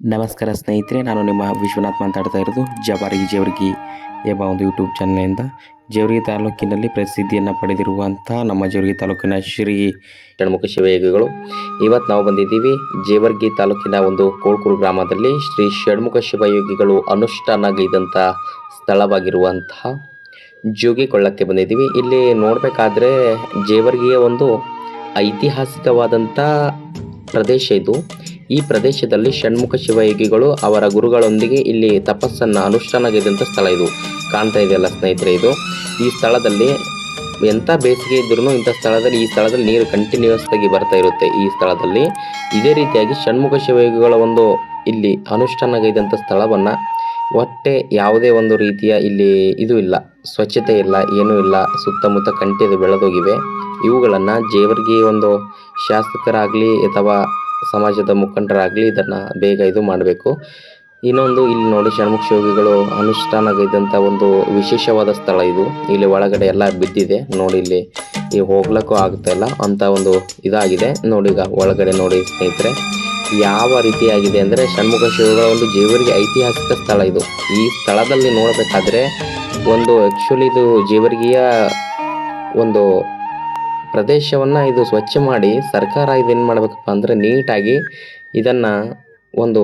ನಮಸ್ಕಾರ ಸ್ನೇಹಿತರೆ, ನಾನು ನಿಮ್ಮ ವಿಶ್ವನಾಥ್ ಮಾತಾಡ್ತಾ ಇರೋದು ಜಬಾರಿ ಜೇವರ್ಗಿ ಎಂಬ ಒಂದು ಯೂಟ್ಯೂಬ್ ಚಾನಲ್ನಿಂದ ಜೇವರ್ಗಿ ತಾಲೂಕಿನಲ್ಲಿ ಪ್ರಸಿದ್ಧಿಯನ್ನು ಪಡೆದಿರುವಂಥ ನಮ್ಮ ಜೇವರ್ಗಿ ತಾಲೂಕಿನ ಶ್ರೀ ಷಣ್ಮುಖ ಶಿವಯೋಗಿಗಳು. ಇವತ್ತು ನಾವು ಬಂದಿದ್ದೀವಿ ಜೇವರ್ಗಿ ತಾಲೂಕಿನ ಒಂದು ಕೋಳ್ಕೂರು ಗ್ರಾಮದಲ್ಲಿ ಶ್ರೀ ಷಣ್ಮುಖ ಶಿವಯೋಗಿಗಳು ಅನುಷ್ಠಾನಗೈದಂಥ ಸ್ಥಳವಾಗಿರುವಂತಹ ಜೋಗಿ ಕೊಳ್ಳಕ್ಕೆ ಬಂದಿದ್ದೀವಿ. ಇಲ್ಲಿ ನೋಡಬೇಕಾದ್ರೆ ಜೇವರ್ಗಿಯ ಒಂದು ಐತಿಹಾಸಿಕವಾದಂಥ ಪ್ರದೇಶ ಇದು. ಈ ಪ್ರದೇಶದಲ್ಲಿ ಷಣ್ಮುಖ ಶಿವಯೋಗಿಗಳು ಅವರ ಗುರುಗಳೊಂದಿಗೆ ಇಲ್ಲಿ ತಪಸ್ಸನ್ನು ಅನುಷ್ಠಾನಗೈದಂಥ ಸ್ಥಳ ಇದು. ಕಾಣ್ತಾ ಇದೆಯಲ್ಲ ಸ್ನೇಹಿತರೆ ಇದು. ಈ ಸ್ಥಳದಲ್ಲಿ ಎಂಥ ಬೇಸಿಗೆ ಇದ್ರೂ ಇಂಥ ಸ್ಥಳದಲ್ಲಿ ಈ ಸ್ಥಳದಲ್ಲಿ ನೀರು ಕಂಟಿನ್ಯೂಸ್ ಆಗಿ ಬರ್ತಾ ಇರುತ್ತೆ ಈ ಸ್ಥಳದಲ್ಲಿ. ಇದೇ ರೀತಿಯಾಗಿ ಷಣ್ಮುಖ ಶಿವಯೋಗಿಗಳ ಒಂದು ಇಲ್ಲಿ ಅನುಷ್ಠಾನಗೈದಂಥ ಸ್ಥಳವನ್ನು ಒಟ್ಟೆ ಯಾವುದೇ ಒಂದು ರೀತಿಯ ಇಲ್ಲಿ ಇದು ಇಲ್ಲ, ಸ್ವಚ್ಛತೆ ಇಲ್ಲ, ಏನೂ ಇಲ್ಲ, ಸುತ್ತಮುತ್ತ ಕಂಟಿದು ಬೆಳೆದೋಗಿವೆ. ಇವುಗಳನ್ನು ಜೇವರ್ಗಿ ಒಂದು ಶಾಸಕರಾಗಲಿ ಅಥವಾ ಸಮಾಜದ ಮುಖಂಡರಾಗಲಿ ಇದನ್ನು ಬೇಗ ಇದು ಮಾಡಬೇಕು. ಇನ್ನೊಂದು ಇಲ್ಲಿ ನೋಡಿ ಷಣ್ಮುಖ ಯೋಗಿಗಳು ಅನುಷ್ಠಾನಗೈದಂಥ ಒಂದು ವಿಶೇಷವಾದ ಸ್ಥಳ ಇದು. ಇಲ್ಲಿ ಒಳಗಡೆ ಎಲ್ಲ ಬಿದ್ದಿದೆ. ನೋಡಿ ಇಲ್ಲಿ ಈ ಹೋಗ್ಲಕ್ಕೂ ಆಗ್ತಾ ಇಲ್ಲ. ಅಂತ ಒಂದು ಇದಾಗಿದೆ. ನೋಡಿ ಈಗ ಒಳಗಡೆ ನೋಡಿ ಸ್ನೇಹಿತರೆ, ಯಾವ ರೀತಿಯಾಗಿದೆ ಅಂದರೆ ಷಣ್ಮುಖ ಶಿವಗಳ ಒಂದು ಜೀವರಿಗೆ ಐತಿಹಾಸಿಕ ಸ್ಥಳ ಇದು. ಈ ಸ್ಥಳದಲ್ಲಿ ನೋಡಬೇಕಾದ್ರೆ ಒಂದು ಆ್ಯಕ್ಚುಲಿ ಇದು ಜೀವರಿಗೆಯ ಒಂದು ಪ್ರದೇಶವನ್ನು ಇದು ಸ್ವಚ್ಛ ಮಾಡಿ ಸರ್ಕಾರ ಇದೇನು ಮಾಡಬೇಕಪ್ಪ ಅಂದರೆ ನೀಟಾಗಿ ಇದನ್ನು ಒಂದು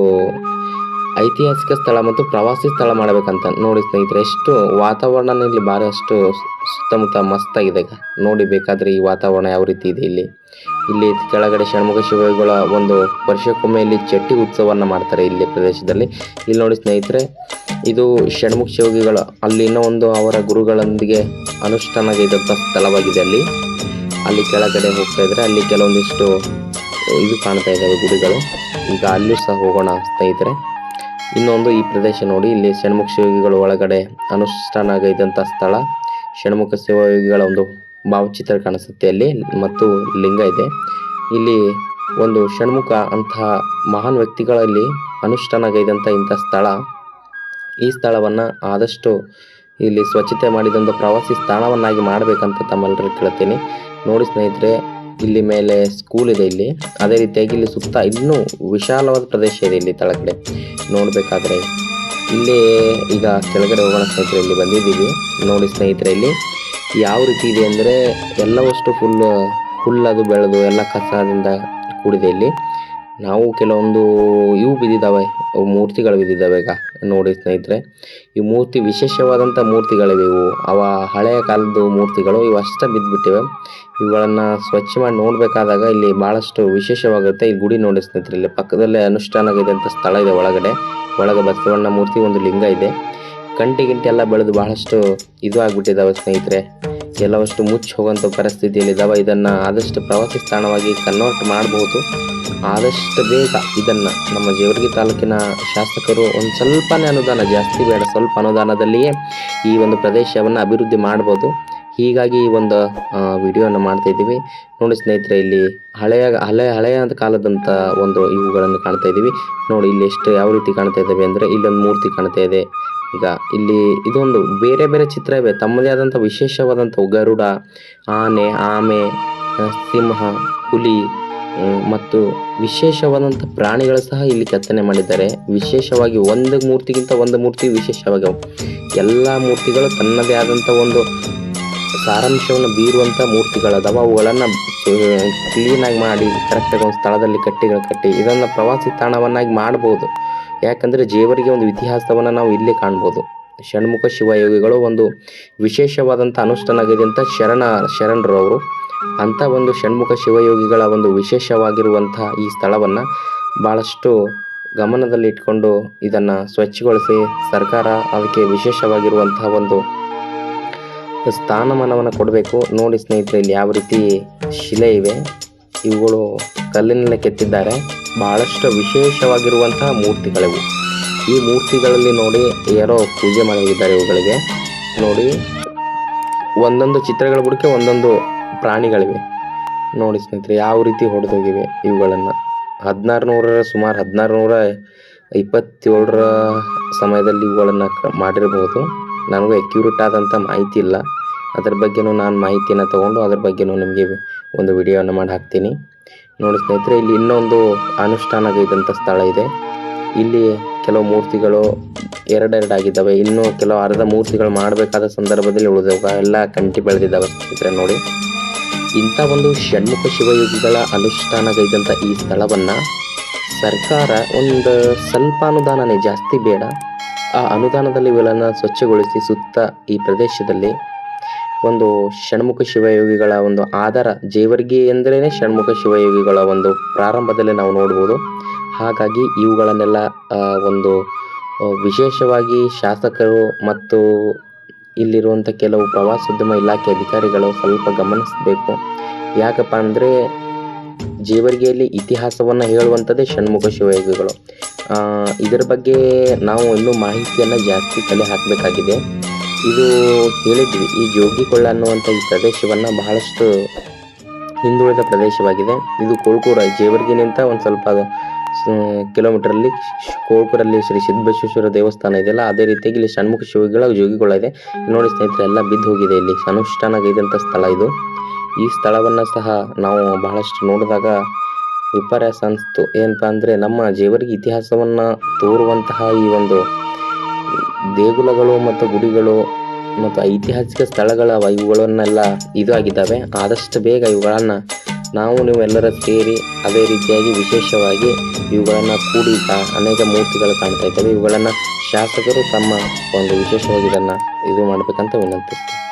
ಐತಿಹಾಸಿಕ ಸ್ಥಳ ಮತ್ತು ಪ್ರವಾಸಿ ಸ್ಥಳ ಮಾಡಬೇಕಂತ. ನೋಡಿ ಸ್ನೇಹಿತರೆ, ಎಷ್ಟು ವಾತಾವರಣ ಇಲ್ಲಿ ಭಾರಿ ಅಷ್ಟು ಸುತ್ತಮುತ್ತ ಮಸ್ತಾಗಿದೆ ನೋಡಿ ಬೇಕಾದರೆ ಈ ವಾತಾವರಣ ಯಾವ ರೀತಿ ಇದೆ ಇಲ್ಲಿ. ಇಲ್ಲಿ ಕೆಳಗಡೆ ಷಣ್ಮುಖ ಶಿವಗಳ ಒಂದು ವರ್ಷಕ್ಕೊಮ್ಮೆ ಇಲ್ಲಿ ಚಟ್ಟಿ ಉತ್ಸವವನ್ನು ಮಾಡ್ತಾರೆ ಇಲ್ಲಿ ಪ್ರದೇಶದಲ್ಲಿ. ಇಲ್ಲಿ ನೋಡಿ ಸ್ನೇಹಿತರೆ, ಇದು ಷಣ್ಮುಖ ಶಿವಗಿಗಳ ಅಲ್ಲಿನ ಒಂದು ಅವರ ಗುರುಗಳೊಂದಿಗೆ ಅನುಷ್ಠಾನಗೈದಂಥ ಸ್ಥಳವಾಗಿದೆ ಅಲ್ಲಿ. ಅಲ್ಲಿ ಕೆಳಗಡೆ ಹೋಗ್ತಾ ಇದ್ರೆ ಅಲ್ಲಿ ಕೆಲವೊಂದಿಷ್ಟು ಇದು ಕಾಣ್ತಾ ಇದ್ದಾವೆ ಗುಡಿಗಳು. ಈಗ ಅಲ್ಲೂ ಸಹ ಹೋಗೋಣ ಸ್ನೇಹಿತರೆ ಇನ್ನೊಂದು ಈ ಪ್ರದೇಶ ನೋಡಿ, ಇಲ್ಲಿ ಷಣ್ಮುಖ ಶಿವಯೋಗಿಗಳ ಒಳಗಡೆ ಅನುಷ್ಠಾನ ಆಗಿದ್ದಂಥ ಸ್ಥಳ. ಷಣ್ಮುಖ ಶಿವಯೋಗಿಗಳ ಒಂದು ಭಾವಚಿತ್ರ ಕಾಣಿಸುತ್ತೆ ಅಲ್ಲಿ ಮತ್ತು ಲಿಂಗ ಇದೆ. ಇಲ್ಲಿ ಒಂದು ಷಣ್ಮುಖ ಅಂತಹ ಮಹಾನ್ ವ್ಯಕ್ತಿಗಳಲ್ಲಿ ಅನುಷ್ಠಾನ ಅನುಷ್ಠಾನಗೈದಂಥ ಇಂಥ ಸ್ಥಳ. ಈ ಸ್ಥಳವನ್ನು ಆದಷ್ಟು ಇಲ್ಲಿ ಸ್ವಚ್ಛತೆ ಮಾಡಿದೊಂದು ಪ್ರವಾಸಿ ಸ್ಥಾನವನ್ನಾಗಿ ಮಾಡಬೇಕಂತ ತಮ್ಮೆಲ್ಲರೂ ಕೇಳ್ತೀನಿ. ನೋಡಿ ಸ್ನೇಹಿತರೆ, ಇಲ್ಲಿ ಮೇಲೆ ಸ್ಕೂಲ್ ಇದೆ ಇಲ್ಲಿ. ಅದೇ ರೀತಿಯಾಗಿ ಇಲ್ಲಿ ಸುತ್ತ ಇನ್ನೂ ವಿಶಾಲವಾದ ಪ್ರದೇಶ ಇದೆ ಇಲ್ಲಿ ತಳಗಡೆ. ನೋಡಬೇಕಾದ್ರೆ ಇಲ್ಲಿ ಈಗ ಕೆಳಗಡೆ ಹೋಗೋಣ ಸ್ನೇಹಿತರೆ, ಇಲ್ಲಿ ಬಂದಿದ್ದೀವಿ. ನೋಡಿ ಸ್ನೇಹಿತರೆ, ಇಲ್ಲಿ ಯಾವ ರೀತಿ ಇದೆ ಅಂದರೆ ಎಲ್ಲವಷ್ಟು ಫುಲ್ ಹುಲ್ಲದು ಬೆಳೆದು ಎಲ್ಲ ಕಸದಿಂದ ಕೂಡಿದೆ ಇಲ್ಲಿ. ನಾವು ಕೆಲವೊಂದು ಇವು ಬಿದ್ದಿದ್ದಾವೆ, ಅವು ಮೂರ್ತಿಗಳು ಬಿದ್ದಿದ್ದಾವೆ ಈಗ ನೋಡಿ ಸ್ನೇಹಿತರೆ. ಈ ಮೂರ್ತಿ ವಿಶೇಷವಾದಂಥ ಮೂರ್ತಿಗಳಿವೆ ಇವು. ಅವ ಹಳೆಯ ಕಾಲದ ಮೂರ್ತಿಗಳು ಇವು ಅಷ್ಟೇ ಬಿದ್ದುಬಿಟ್ಟಿವೆ ಇವುಗಳನ್ನು ಸ್ವಚ್ಛ ಮಾಡಿ ನೋಡಬೇಕಾದಾಗ ಇಲ್ಲಿ ಭಾಳಷ್ಟು ವಿಶೇಷವಾಗುತ್ತೆ. ಈ ಗುಡಿ ನೋಡಿ ಸ್ನೇಹಿತರೆ, ಇಲ್ಲಿ ಪಕ್ಕದಲ್ಲೇ ಅನುಷ್ಠಾನ ಆಗಿದ್ದಂಥ ಸ್ಥಳ ಇದೆ ಒಳಗಡೆ. ಒಳಗೆ ಬಸವಣ್ಣ ಮೂರ್ತಿ ಒಂದು ಲಿಂಗ ಇದೆ. ಕಂಟಿ ಗಿಂಟಿ ಎಲ್ಲ ಬೆಳೆದು ಬಹಳಷ್ಟು ಇದು ಆಗಿಬಿಟ್ಟಿದ್ದಾವೆ ಸ್ನೇಹಿತರೆ. ಕೆಲವಷ್ಟು ಮುಚ್ಚಿ ಹೋಗುವಂಥ ಪರಿಸ್ಥಿತಿಯಲ್ಲಿ ಇದ್ದಾವೆ ಇದನ್ನು ಆದಷ್ಟು ಪ್ರವಾಸಿ ತಾಣವಾಗಿ ಕನ್ವರ್ಟ್ ಮಾಡಬಹುದು. ಆದಷ್ಟು ಬೇಗ ಇದನ್ನು ನಮ್ಮ ಜೇವರ್ಗಿ ತಾಲೂಕಿನ ಶಾಸಕರು ಒಂದು ಸ್ವಲ್ಪನೇ ಅನುದಾನ, ಜಾಸ್ತಿ ಬೇಡ, ಸ್ವಲ್ಪ ಅನುದಾನದಲ್ಲಿಯೇ ಈ ಒಂದು ಪ್ರದೇಶವನ್ನು ಅಭಿವೃದ್ಧಿ ಮಾಡ್ಬೋದು. ಹೀಗಾಗಿ ಈ ಒಂದು ವಿಡಿಯೋನ ಮಾಡ್ತಾ ಇದ್ದೀವಿ. ನೋಡಿ ಸ್ನೇಹಿತರೆ, ಇಲ್ಲಿ ಹಳೆಯ, ಹಳೆ, ಹಳೆಯ ಕಾಲದಂಥ ಒಂದು ಇವುಗಳನ್ನು ಕಾಣ್ತಾ ಇದ್ದೀವಿ. ನೋಡಿ, ಇಲ್ಲಿ ಎಷ್ಟು ಯಾವ ರೀತಿ ಕಾಣ್ತಾ ಇದ್ದಾವೆ ಅಂದರೆ ಇಲ್ಲೊಂದು ಮೂರ್ತಿ ಕಾಣ್ತಾ ಇದೆ. ಈಗ ಇಲ್ಲಿ ಇದೊಂದು ಬೇರೆ ಬೇರೆ ಚಿತ್ರ ಇವೆ ತಮ್ಮದೇ ಆದಂಥ ವಿಶೇಷವಾದಂಥ ಗರುಡ, ಆನೆ, ಆಮೆ, ಸಿಂಹ, ಹುಲಿ ಮತ್ತು ವಿಶೇಷವಾದಂಥ ಪ್ರಾಣಿಗಳು ಸಹ ಇಲ್ಲಿ ಕೆತ್ತನೆ ಮಾಡಿದ್ದಾರೆ. ವಿಶೇಷವಾಗಿ ಒಂದು ಮೂರ್ತಿಗಿಂತ ಒಂದು ಮೂರ್ತಿ ವಿಶೇಷವಾಗವು ಎಲ್ಲ ಮೂರ್ತಿಗಳು ತನ್ನದೇ ಆದಂಥ ಒಂದು ಸಾರಾಂಶವನ್ನು ಬೀರುವಂಥ ಮೂರ್ತಿಗಳದಾವ. ಅವುಗಳನ್ನು ಕ್ಲೀನಾಗಿ ಮಾಡಿ ಕರೆಕ್ಟಾಗಿ ಒಂದು ಸ್ಥಳದಲ್ಲಿ ಕಟ್ಟಿಗಳು ಕಟ್ಟಿ ಇದನ್ನು ಪ್ರವಾಸಿ ತಾಣವನ್ನಾಗಿ ಮಾಡ್ಬೋದು. ಯಾಕಂದರೆ ಜೇವರಿಗೆ ಒಂದು ಇತಿಹಾಸವನ್ನು ನಾವು ಇಲ್ಲಿ ಕಾಣ್ಬೋದು. ಷಣ್ಮುಖ ಶಿವಯೋಗಿಗಳು ಒಂದು ವಿಶೇಷವಾದಂಥ ಅನುಷ್ಠಾನಗಿದೆ ಅಂತ ಶರಣ, ಶರಣರು ಅವರು. ಅಂಥ ಒಂದು ಷಣ್ಮುಖ ಶಿವಯೋಗಿಗಳ ಒಂದು ವಿಶೇಷವಾಗಿರುವಂತಹ ಈ ಸ್ಥಳವನ್ನು ಭಾಳಷ್ಟು ಗಮನದಲ್ಲಿ ಇಟ್ಕೊಂಡು ಇದನ್ನು ಸ್ವಚ್ಛಗೊಳಿಸಿ ಸರ್ಕಾರ ಅದಕ್ಕೆ ವಿಶೇಷವಾಗಿರುವಂತಹ ಒಂದು ಸ್ಥಾನಮಾನವನ್ನು ಕೊಡಬೇಕು. ನೋಡಿ ಸ್ನೇಹಿತರೆ, ಇಲ್ಲಿ ಯಾವ ರೀತಿ ಶಿಲೆ ಇವೆ. ಇವುಗಳು ಕಲ್ಲಿನಲ್ಲೇ ಕೆತ್ತಿದ್ದಾರೆ. ಬಹಳಷ್ಟು ವಿಶೇಷವಾಗಿರುವಂತಹ ಮೂರ್ತಿಗಳಿವು. ಈ ಮೂರ್ತಿಗಳಲ್ಲಿ ನೋಡಿ ಯಾರೋ ಪೂಜೆ ಮಾಡಿದ್ದಾರೆ ಇವುಗಳಿಗೆ. ನೋಡಿ, ಒಂದೊಂದು ಚಿತ್ರಗಳ ಬುಡಕ್ಕೆ ಒಂದೊಂದು ಪ್ರಾಣಿಗಳಿವೆ. ನೋಡಿ ಸ್ನೇಹಿತರೆ, ಯಾವ ರೀತಿ ಹೊಡೆದೋಗಿವೆ ಇವುಗಳನ್ನು? ಹದಿನಾರು ನೂರರ ಸುಮಾರು ಹದಿನಾರು ನೂರ ಇಪ್ಪತ್ತೇಳರ ಸಮಯದಲ್ಲಿ ಇವುಗಳನ್ನು ಮಾಡಿರಬಹುದು ನನಗೂ ಅಕ್ಯೂರೇಟ್ ಆದಂಥ ಮಾಹಿತಿ ಇಲ್ಲ. ಅದ್ರ ಬಗ್ಗೆನೂ ನಾನು ಮಾಹಿತಿಯನ್ನು ತೊಗೊಂಡು ಅದ್ರ ಬಗ್ಗೆನೂ ನಿಮಗೆ ಒಂದು ವಿಡಿಯೋನ ಮಾಡಿ ಹಾಕ್ತೀನಿ. ನೋಡಿ ಸ್ನೇಹಿತರೆ, ಇಲ್ಲಿ ಇನ್ನೊಂದು ಅನುಷ್ಠಾನಗೈದಂಥ ಸ್ಥಳ ಇದೆ. ಇಲ್ಲಿ ಕೆಲವು ಮೂರ್ತಿಗಳು ಎರಡೆರಡಾಗಿದ್ದಾವೆ. ಇನ್ನು ಕೆಲವು ಅರ್ಧ ಮೂರ್ತಿಗಳು ಮಾಡಬೇಕಾದ ಸಂದರ್ಭದಲ್ಲಿ ಉಳಿದವು. ಎಲ್ಲ ಕಂಟಿ ಬೆಳೆದಿದ್ದಾವೆ ಸ್ನೇಹಿತರೆ, ನೋಡಿ. ಇಂಥ ಒಂದು ಷಣ್ಮುಖ ಶಿವಯೋಗಿಗಳ ಅನುಷ್ಠಾನಗೈದಂಥ ಈ ಸ್ಥಳವನ್ನು ಸರ್ಕಾರ ಒಂದು ಸ್ವಲ್ಪ ಅನುದಾನನೇ ಜಾಸ್ತಿ ಬೇಡ. ಆ ಅನುದಾನದಲ್ಲಿ ಇವುಗಳನ್ನು ಸ್ವಚ್ಛಗೊಳಿಸಿ ಸುತ್ತ ಈ ಪ್ರದೇಶದಲ್ಲಿ ಒಂದು ಷಣ್ಮುಖ ಶಿವಯೋಗಿಗಳ ಒಂದು ಆಧಾರ ಜೇವರ್ಗಿ ಎಂದ್ರೇ ಷಣ್ಮುಖ ಶಿವಯೋಗಿಗಳ ಒಂದು ಪ್ರಾರಂಭದಲ್ಲಿ ನಾವು ನೋಡ್ಬೋದು. ಹಾಗಾಗಿ ಇವುಗಳನ್ನೆಲ್ಲ ಒಂದು ವಿಶೇಷವಾಗಿ ಶಾಸಕರು ಮತ್ತು ಇಲ್ಲಿರುವಂಥ ಕೆಲವು ಪ್ರವಾಸೋದ್ಯಮ ಇಲಾಖೆ ಅಧಿಕಾರಿಗಳು ಸ್ವಲ್ಪ ಗಮನಿಸಬೇಕು. ಯಾಕಪ್ಪ ಅಂದರೆ ಜೇವರ್ಗಿಯಲ್ಲಿ ಇತಿಹಾಸವನ್ನು ಹೇಳುವಂಥದ್ದೇ ಷಣ್ಮುಖ ಶಿವಯೋಗಿಗಳು. ಇದರ ಬಗ್ಗೆ ನಾವು ಇನ್ನೂ ಮಾಹಿತಿಯನ್ನು ಜಾಸ್ತಿ ಕಲೆ ಹಾಕಬೇಕಾಗಿದೆ. ಇದು ಹೇಳಿದ್ವಿ, ಈ ಜೋಗಿಕೊಳ್ಳ ಅನ್ನುವಂಥ ಈ ಪ್ರದೇಶವನ್ನು ಬಹಳಷ್ಟು ಹಿಂದುಳಿದ ಪ್ರದೇಶವಾಗಿದೆ. ಇದು ಕೋಳ್ಕೂರ ಜೇವರ್ಗಿನಿಂದ ಒಂದು ಸ್ವಲ್ಪ ಕಿಲೋಮೀಟರಲ್ಲಿ ಕೋಳ್ಕೂರಲ್ಲಿ ಶ್ರೀ ಸಿದ್ದಬಸವೇಶ್ವರ ದೇವಸ್ಥಾನ ಇದೆಯಲ್ಲ ಅದೇ ರೀತಿಯಾಗಿ ಇಲ್ಲಿ ಷಣ್ಮುಖ ಶಿವಗಳ ಜೋಗಿಗಳ ಇದೆ. ನೋಡಿ ಸ್ನೇಹಿತರೆ, ಎಲ್ಲ ಬಿದ್ದು ಹೋಗಿದೆ ಇಲ್ಲಿ. ಅನುಷ್ಠಾನಗೈದಂಥ ಸ್ಥಳ ಇದು. ಈ ಸ್ಥಳವನ್ನು ಸಹ ನಾವು ಬಹಳಷ್ಟು ನೋಡಿದಾಗ ವಿಪರ್ಯಾಸ ಅನಿಸ್ತು. ಏನಪ್ಪ ಅಂದರೆ ನಮ್ಮ ಜೇವರಿಗೆ ಇತಿಹಾಸವನ್ನು ತೋರುವಂತಹ ಈ ಒಂದು ದೇಗುಲಗಳು ಮತ್ತು ಗುಡಿಗಳು ಮತ್ತು ಐತಿಹಾಸಿಕ ಸ್ಥಳಗಳ ಇವುಗಳನ್ನೆಲ್ಲ ಇದು ಆಗಿದ್ದಾವೆ ಆದಷ್ಟು ಬೇಗ ಇವುಗಳನ್ನು ನಾವು ನೀವೆಲ್ಲರ ಸೇರಿ ಅದೇ ರೀತಿಯಾಗಿ ವಿಶೇಷವಾಗಿ ಇವುಗಳನ್ನು ಕೂಡಿ ಅನೇಕ ಮೂರ್ತಿಗಳು ಕಾಣ್ತಾ ಇದ್ದಾವೆ. ಇವುಗಳನ್ನು ಶಾಸಕರು ತಮ್ಮ ಒಂದು ವಿಶೇಷವಾಗಿ ಇದನ್ನು ಇದು ಮಾಡಬೇಕಂತ ವಿನಂತಿಸ್ತೀನಿ.